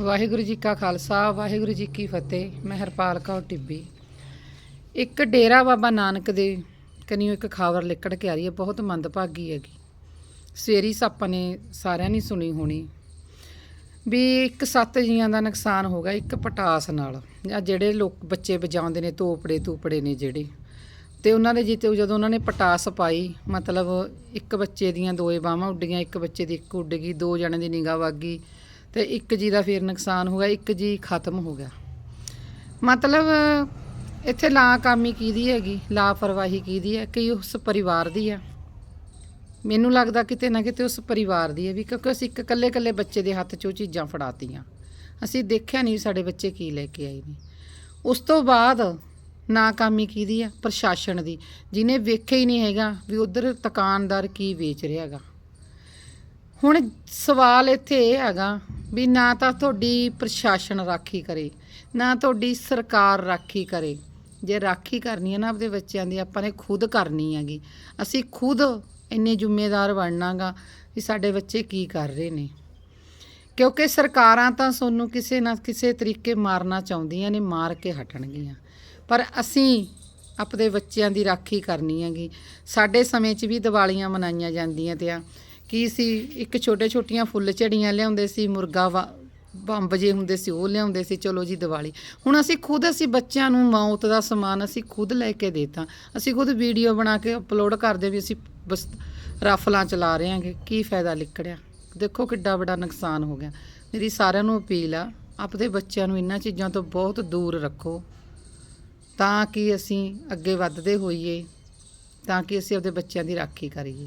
ਵਾਹਿਗੁਰੂ ਜੀ ਕਾ ਖਾਲਸਾ, ਵਾਹਿਗੁਰੂ ਜੀ ਕੀ ਫਤਿਹ। ਮੈਂ ਹਰਪਾਲ ਕੌਰ ਟਿੱਬੀ। ਇੱਕ ਡੇਰਾ ਬਾਬਾ ਨਾਨਕ ਦੇ ਕਨੀਓ ਇੱਕ ਖਬਰ ਲਿਕੜ ਕੇ ਆ ਰਹੀ ਹੈ, ਬਹੁਤ ਮੰਦਭਾਗੀ ਹੈਗੀ। ਸਵੇਰੀ ਸੱਪ ਨੇ ਸਾਰਿਆਂ ਨੇ ਸੁਣੀ ਹੋਣੀ। ਵੀ ਇੱਕ ਸੱਤ ਜੀਆਂ ਦਾ ਨੁਕਸਾਨ ਹੋ ਗਿਆ ਇੱਕ ਪਟਾਸ ਨਾਲ। ਜਾਂ ਜਿਹੜੇ ਲੋਕ ਬੱਚੇ ਵਜਾਉਂਦੇ ਨੇ, ਤੋਪੜੇ ਤੂਪੜੇ ਨੇ ਜਿਹੜੇ। ਤੇ ਉਹਨਾਂ ਦੇ ਜਿੱਤੇ ਜਦੋਂ ਉਹਨਾਂ ਨੇ ਪਟਾਸ ਪਾਈ, ਮਤਲਬ ਇੱਕ ਬੱਚੇ ਦੀਆਂ ਦੋਏ ਬਾਹਾਂ ਉੱਡੀਆਂ ਇੱਕ ਬੱਚੇ ਦੀ ਇੱਕ ਉੱਡ ਗਈ, ਦੋ ਜਣੇ ਦੀ ਨਿਗਾਹ ਵਗ ਗਈ। ਤੇ ਇੱਕ ਜੀ ਦਾ ਫਿਰ ਨੁਕਸਾਨ ਹੋ ਗਿਆ, ਇੱਕ ਜੀ ਖਤਮ ਹੋ ਗਿਆ। ਮਤਲਬ, ਇੱਥੇ ਲਾਕਾਮੀ ਕਿਹਦੀ ਹੈਗੀ, ਲਾਪਰਵਾਹੀ ਕਿਹਦੀ ਹੈ, ਕਿ ਉਸ ਪਰਿਵਾਰ ਦੀ ਹੈ। ਮੈਨੂੰ ਲੱਗਦਾ ਕਿਤੇ ਨਾ ਕਿਤੇ ਉਸ ਪਰਿਵਾਰ ਦੀ ਹੈ ਵੀ ਕਿਉਂਕਿ ਅਸੀਂ ਇੱਕ ਇਕੱਲੇ ਇਕੱਲੇ ਬੱਚੇ ਦੇ ਹੱਥ 'ਚ ਉਹ ਚੀਜ਼ਾਂ ਫੜਾਤੀਆਂ। ਅਸੀਂ ਦੇਖਿਆ ਨਹੀਂ ਵੀ ਸਾਡੇ ਬੱਚੇ ਕੀ ਲੈ ਕੇ ਆਏ ਨੇ। ਉਸ ਤੋਂ ਬਾਅਦ ਨਾਕਾਮੀ ਕਿਹਦੀ ਆ ਪ੍ਰਸ਼ਾਸਨ ਦੀ ਜਿਹਨੇ ਵੇਖਿਆ ਹੀ ਨਹੀਂ ਹੈਗਾ ਵੀ ਉਧਰ ਦੁਕਾਨਦਾਰ ਕੀ ਵੇਚ ਰਿਹਾ ਹੈਗਾ। ਹੁਣ ਸਵਾਲ ਇੱਥੇ ਇਹ ਹੈਗਾ ਵੀ ਨਾ ਤਾਂ ਤੁਹਾਡੀ ਪ੍ਰਸ਼ਾਸਨ ਰਾਖੀ ਕਰੇ, ਨਾ ਤੁਹਾਡੀ ਸਰਕਾਰ ਰਾਖੀ ਕਰੇ। ਜੇ ਰਾਖੀ ਕਰਨੀ ਹੈ ਨਾ ਆਪਦੇ ਬੱਚਿਆਂ ਦੀ, ਆਪਾਂ ਨੇ ਖੁਦ ਕਰਨੀ ਹੈਗੀ। ਅਸੀਂ ਖੁਦ ਇੰਨੇ ਜ਼ਿੰਮੇਦਾਰ ਬਣਨਾਗਾ ਵੀ ਸਾਡੇ ਬੱਚੇ ਕੀ ਕਰ ਰਹੇ ਨੇ। ਕਿਉਂਕਿ ਸਰਕਾਰਾਂ ਤਾਂ ਸਾਨੂੰ ਕਿਸੇ ਨਾ ਕਿਸੇ ਤਰੀਕੇ ਮਾਰਨਾ ਚਾਹੁੰਦੀਆਂ ਨੇ, ਮਾਰ ਕੇ ਹਟਣਗੀਆਂ। ਪਰ ਅਸੀਂ ਆਪਣੇ ਬੱਚਿਆਂ ਦੀ ਰਾਖੀ ਕਰਨੀ ਹੈਗੀ। ਸਾਡੇ ਸਮੇਂ 'ਚ ਵੀ ਦੀਵਾਲੀਆਂ ਮਨਾਈਆਂ ਜਾਂਦੀਆਂ ਤੇ ਆ ਕੀ ਸੀ? ਇੱਕ ਛੋਟੇ ਛੋਟੀਆਂ ਫੁੱਲ ਝੜੀਆਂ ਲਿਆਉਂਦੇ ਸੀ, ਮੁਰਗਾ ਵਾ- ਬੰਬ ਜੇ ਹੁੰਦੇ ਸੀ, ਉਹ ਲਿਆਉਂਦੇ ਸੀ, ਚਲੋ ਜੀ ਦੀਵਾਲੀ। ਹੁਣ ਅਸੀਂ ਖੁਦ, ਅਸੀਂ ਬੱਚਿਆਂ ਨੂੰ ਮੌਤ ਦਾ ਸਮਾਨ ਅਸੀਂ ਖੁਦ ਲੈ ਕੇ ਦੇਤਾ। ਅਸੀਂ ਖੁਦ ਵੀਡੀਓ ਬਣਾ ਕੇ ਅਪਲੋਡ ਕਰਦੇ ਵੀ ਅਸੀਂ ਬਸ ਰਾਫਲਾਂ ਚਲਾ ਰਹੇ ਹਾਂਗੇ। ਕੀ ਫਾਇਦਾ ਲਿਕੜਿਆ? ਦੇਖੋ ਕਿੱਡਾ ਵੱਡਾ ਨੁਕਸਾਨ ਹੋ ਗਿਆ। ਮੇਰੀ ਸਾਰਿਆਂ ਨੂੰ ਅਪੀਲ ਆ, ਆਪਦੇ ਬੱਚਿਆਂ ਨੂੰ ਇਹਨਾਂ ਚੀਜ਼ਾਂ ਤੋਂ ਬਹੁਤ ਦੂਰ ਰੱਖੋ। ਤਾਂ ਕਿ ਅਸੀਂ ਅੱਗੇ ਵੱਧਦੇ ਹੋਈਏ, ਤਾਂ ਕਿ ਅਸੀਂ ਆਪਦੇ ਬੱਚਿਆਂ ਦੀ ਰਾਖੀ ਕਰੀਏ।